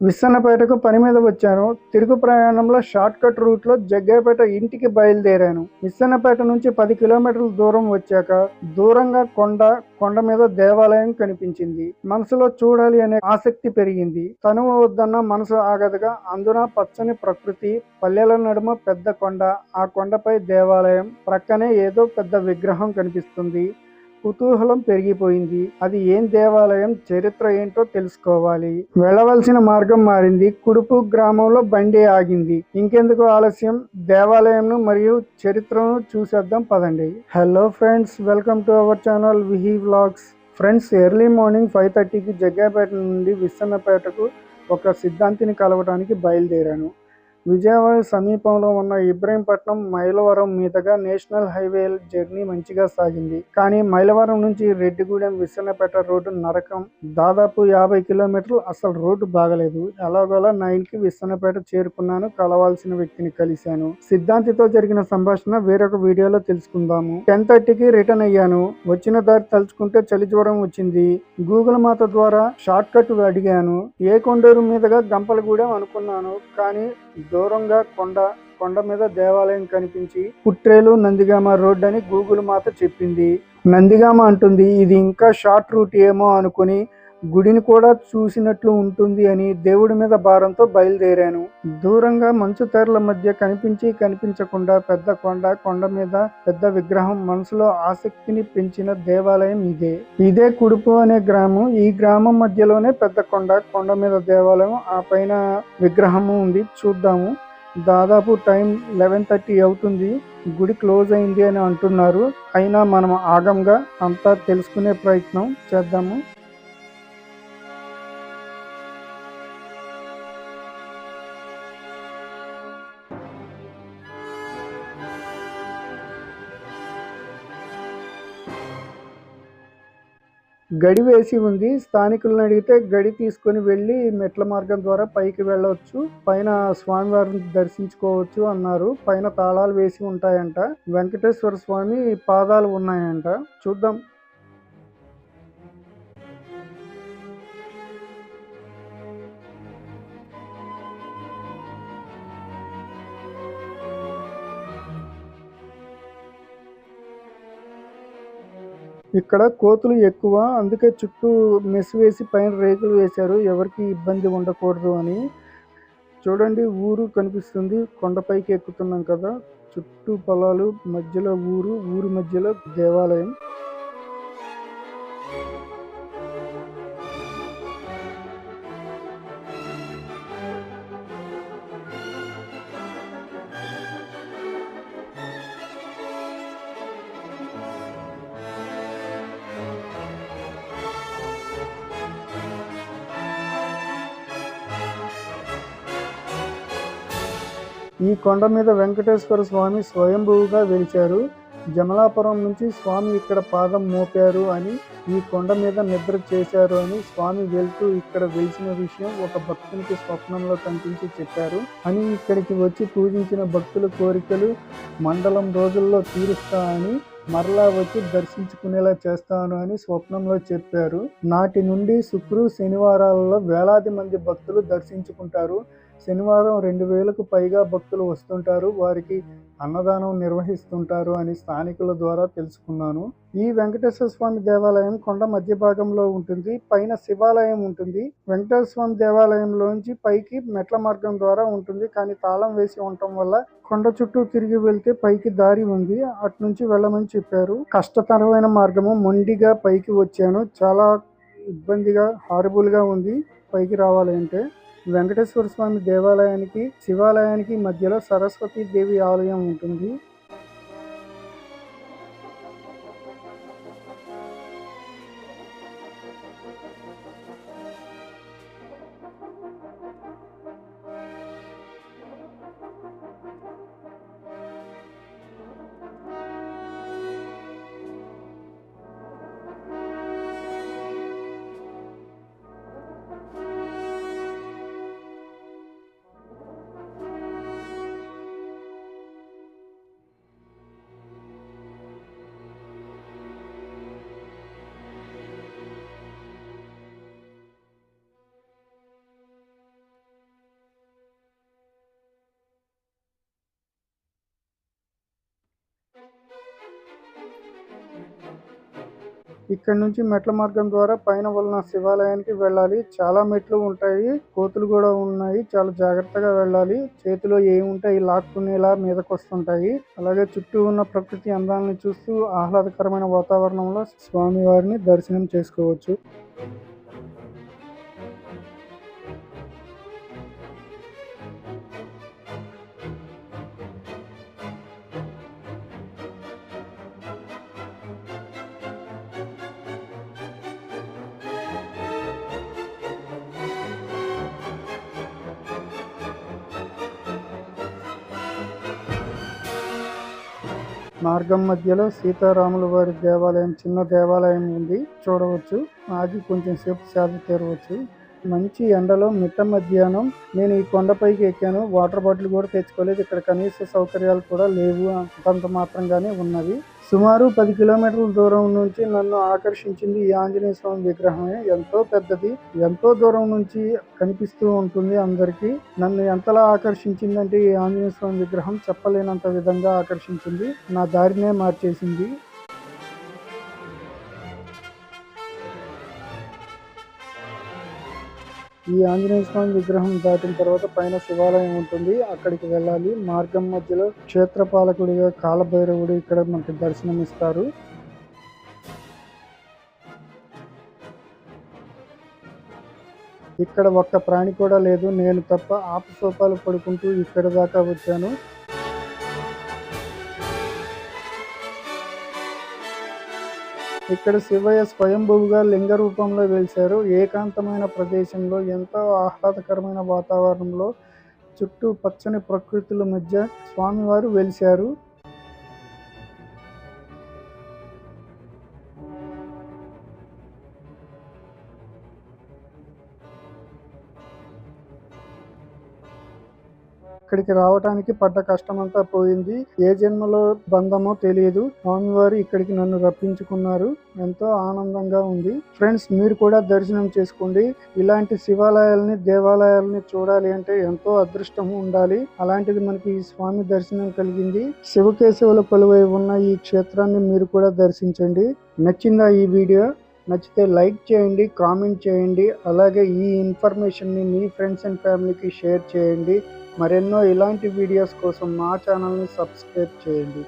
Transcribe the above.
విస్సన్నపేటకు పని మీద వచ్చాను. తిరుగు ప్రయాణంలో షార్ట్ కట్ రూట్ జగ్గయ్యపేట ఇంటికి బయలుదేరాను. విస్సన్నపేట నుంచి పది కిలోమీటర్ల దూరం వచ్చాక దూరంగా కొండ కొండ మీద దేవాలయం కనిపించింది. మనసులో చూడాలి అనే ఆసక్తి పెరిగింది. తనువు వద్దన్న మనసు ఆగదుగా అందున పచ్చని ప్రకృతి పల్లెల నడుమ పెద్ద కొండ ఆ కొండపై దేవాలయం ప్రక్కనే ఏదో పెద్ద విగ్రహం కనిపిస్తుంది. కుతూహలం పెరిగిపోయింది. అది ఏం దేవాలయం చరిత్ర ఏంటో తెలుసుకోవాలి. వెళ్ళవలసిన మార్గం మారింది. కుడుపు గ్రామంలో బండి ఆగింది. ఇంకెందుకు ఆలస్యం? దేవాలయంను మరియు చరిత్రను చూసేద్దాం పదండి. Hello friends welcome to our channel Vihi vlogs friends early morning five థర్టీకి జగ్గాపేట నుండి విశ్వన్నపేటకు ఒక సిద్ధాంతిని కలవడానికి బయలుదేరాను. విజయవాడ సమీపంలో ఉన్న ఇబ్రహీంపట్నం మైలవరం మీదుగా నేషనల్ హైవే జర్నీ మంచిగా సాగింది. కానీ మైలవరం నుంచి రెడ్డిగూడెం విస్సన్నపేట రోడ్డు నరకం దాదాపు యాభై కిలోమీటర్లు అసలు రోడ్డు బాగలేదు. ఎలాగోలా నైన్కి విస్సన్నపేట చేరుకున్నాను కలవాల్సిన వ్యక్తిని కలిశాను. సిద్ధాంతితో జరిగిన సంభాషణ వేరొక వీడియోలో తెలుసుకుందాము. టెన్ థర్టీకి రిటర్న్ అయ్యాను. వచ్చిన దారి తలుచుకుంటే చలి జ్వరం వచ్చింది. గూగుల్ మాత ద్వారా షార్ట్ కట్ అడిగాను. ఏ కొండూరు మీదుగా గంపలగూడెం అనుకున్నాను. కానీ దూరంగా కొండ కొండ మీద దేవాలయం కనిపించి పుట్రేలు నందిగామ రోడ్ అని గూగుల్ మాత చెప్పింది. నందిగామ అంటుంది ఇది ఇంకా షార్ట్ రూట్ ఏమో అనుకుని గుడిని కూడా చూసినట్లు ఉంటుంది అని దేవుడి మీద భారంతో బయలుదేరాను. దూరంగా మంచు తెరల మధ్య కనిపించి కనిపించకుండా పెద్ద కొండ కొండ మీద పెద్ద విగ్రహం మనసులో ఆసక్తిని పెంచిన దేవాలయం ఇదే. ఇదే కుడుపు అనే గ్రామం. ఈ గ్రామం మధ్యలోనే పెద్ద కొండ కొండ మీద దేవాలయం ఆ పైన విగ్రహము ఉంది. చూద్దాము. దాదాపు టైం లెవెన్ థర్టీ అవుతుంది. గుడి క్లోజ్ అయింది అని అంటున్నారు. అయినా మనం ఆగంగా అంతా తెలుసుకునే ప్రయత్నం చేద్దాము. గడి వేసి ఉంది. స్థానికులను అడిగితే గడి తీసుకొని వెళ్ళి మెట్ల మార్గం ద్వారా పైకి వెళ్ళవచ్చు. పైన స్వామివారిని దర్శించుకోవచ్చు అన్నారు. పైన తాళాలు వేసి ఉంటాయంట. వెంకటేశ్వర స్వామి పాదాలు ఉన్నాయంట. చూద్దాం. ఇక్కడ కోతులు ఎక్కువ అందుకే చుట్టూ మెస్ వేసి పైన రేకులు వేశారు. ఎవరికి ఇబ్బంది ఉండకూడదు అని. చూడండి ఊరు కనిపిస్తుంది. కొండపైకి ఎక్కుతున్నాం కదా. చుట్టూ పొలాలు మధ్యలో ఊరు ఊరు మధ్యలో దేవాలయం. ఈ కొండ మీద వెంకటేశ్వర స్వామి స్వయంభువుగా వెలిచారు. జమలాపురం నుంచి స్వామి ఇక్కడ పాదం మోపారు అని ఈ కొండ మీద నిద్ర చేశారు అని స్వామి వెళ్తూ ఇక్కడ వెలిసిన విషయం ఒక భక్తునికి స్వప్నంలో కనిపించి చెప్పారు. అని ఇక్కడికి వచ్చి పూజించిన భక్తుల కోరికలు మండలం రోజుల్లో తీరుస్తా అని మరలా వచ్చి దర్శించుకునేలా చేస్తాను అని స్వప్నంలో చెప్పారు. నాటి నుండి శుక్రు శనివారాలలో వేలాది మంది భక్తులు దర్శించుకుంటారు. శనివారం రెండు వేలకు పైగా భక్తులు వస్తుంటారు. వారికి అన్నదానం నిర్వహిస్తుంటారు అని స్థానికుల ద్వారా తెలుసుకున్నాను. ఈ వెంకటేశ్వర స్వామి దేవాలయం కొండ మధ్య భాగంలో ఉంటుంది. పైన శివాలయం ఉంటుంది. వెంకటేశ్వర స్వామి దేవాలయంలోంచి పైకి మెట్ల మార్గం ద్వారా ఉంటుంది. కానీ తాళం వేసి ఉండటం వల్ల కొండ చుట్టూ తిరిగి వెళ్తే పైకి దారి ఉంది. అటు నుంచి వెళ్ళమని చెప్పారు. కష్టతరమైన మార్గము. మొండిగా పైకి వచ్చాను. చాలా ఇబ్బందిగా హారబుల్గా ఉంది. పైకి రావాలి అంటే వెంకటేశ్వర స్వామి దేవాలయానికి శివాలయానికి మధ్యలో సరస్వతి దేవి ఆలయం ఉంటుంది. ఇక్కడ నుంచి మెట్ల మార్గం ద్వారా పైన వలన శివాలయానికి వెళ్ళాలి. చాలా మెట్లు ఉంటాయి కోతులు కూడా ఉన్నాయి. చాలా జాగ్రత్తగా వెళ్ళాలి. చేతిలో ఏముంటాయి లాక్కునేలా మీదకు వస్తుంటాయి అలాగే చుట్టూ ఉన్న ప్రకృతి అందాలను చూస్తూ ఆహ్లాదకరమైన వాతావరణంలో స్వామి వారిని దర్శనం చేసుకోవచ్చు. మార్గం మధ్యలో సీతారాముల వారి దేవాలయం చిన్న దేవాలయం ఉంది. చూడవచ్చు. ఆగి కొంచెం సేపు సేద తీరవచ్చు. మంచి ఎండలో మిట్ట మధ్యాహ్నం నేను ఈ కొండపైకి ఎక్కాను. వాటర్ బాటిల్ కూడా తెచ్చుకోలేదు. ఇక్కడ కనీస సౌకర్యాలు కూడా లేవు అంతంత మాత్రంగానే ఉన్నవి. సుమారు పది కిలోమీటర్ల దూరం నుంచి నన్ను ఆకర్షించింది ఈ ఆంజనేయ స్వామి విగ్రహమే. ఎంతో పెద్దది ఎంతో దూరం నుంచి కనిపిస్తూ ఉంటుంది అందరికీ. నన్ను ఎంతలా ఆకర్షించిందంటే ఈ ఆంజనేయ స్వామి విగ్రహం చెప్పలేనంత విధంగా ఆకర్షించింది. నా దారినే మార్చేసింది. ఈ ఆంజనేయ స్వామి విగ్రహం దాటిన తర్వాత పైన శివాలయం ఉంటుంది. అక్కడికి వెళ్ళాలి. మార్గం మధ్యలో క్షేత్రపాలకుడిగా కాలభైరవుడు ఇక్కడ మనకి దర్శనం ఇస్తారు ఇక్కడ ఒక్క ప్రాణి కూడా లేదు. నేను తప్ప ఆపసోపాలు పడుకుంటూ ఇక్కడ దాకా వచ్చాను. ఇక్కడ శివయ్య స్వయంభువుగా లింగ రూపంలో వెలిశారు. ఏకాంతమైన ప్రదేశంలో ఎంతో ఆహ్లాదకరమైన వాతావరణంలో చుట్టూ పచ్చని ప్రకృతుల మధ్య స్వామివారు వెలిశారు. ఇక్కడికి రావడానికి పడ్డ కష్టమంతా పోయింది. ఏ జన్మలో బంధమో తెలియదు. స్వామివారు ఇక్కడికి నన్ను రప్పించుకున్నారు. ఎంతో ఆనందంగా ఉంది. ఫ్రెండ్స్ మీరు కూడా దర్శనం చేసుకోండి. ఇలాంటి శివాలయాలని దేవాలయాలని చూడాలి అంటే ఎంతో అదృష్టం ఉండాలి. అలాంటిది మనకి ఈ స్వామి దర్శనం కలిగింది. శివకేశవుల కొలువై ఉన్న ఈ క్షేత్రాన్ని మీరు కూడా దర్శించండి. నచ్చిందా ఈ వీడియో? నచ్చితే లైక్ చేయండి కామెంట్ చేయండి. అలాగే ఈ ఇన్ఫర్మేషన్ని మీ ఫ్రెండ్స్ అండ్ ఫ్యామిలీకి షేర్ చేయండి. మరెన్నో ఇలాంటి వీడియోస్ కోసం మా ఛానల్ని సబ్స్క్రైబ్ చేయండి.